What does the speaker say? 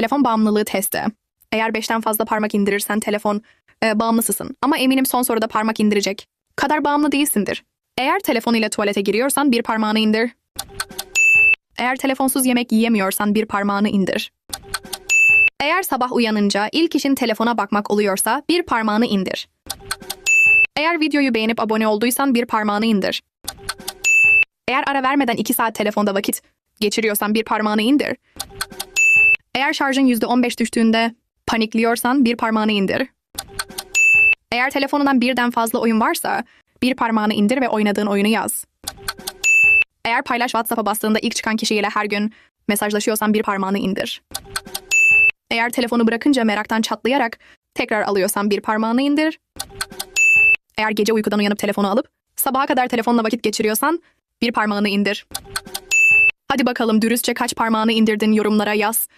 Telefon bağımlılığı testi. Eğer 5'ten fazla parmak indirirsen telefon e, bağımlısısın. Ama eminim son soruda parmak indirecek. Kadar bağımlı değilsindir. Eğer telefon ile tuvalete giriyorsan bir parmağını indir. Eğer telefonsuz yemek yiyemiyorsan bir parmağını indir. Eğer sabah uyanınca ilk işin telefona bakmak oluyorsa bir parmağını indir. Eğer videoyu beğenip abone olduysan bir parmağını indir. Eğer ara vermeden 2 saat telefonda vakit geçiriyorsan bir parmağını indir. Eğer şarjın %15 düştüğünde panikliyorsan bir parmağını indir. Eğer telefonundan birden fazla oyun varsa bir parmağını indir ve oynadığın oyunu yaz. Eğer paylaş WhatsApp'a bastığında ilk çıkan kişiyle her gün mesajlaşıyorsan bir parmağını indir. Eğer telefonu bırakınca meraktan çatlayarak tekrar alıyorsan bir parmağını indir. Eğer gece uykudan uyanıp telefonu alıp sabaha kadar telefonla vakit geçiriyorsan bir parmağını indir. Hadi bakalım dürüstçe kaç parmağını indirdin yorumlara yaz.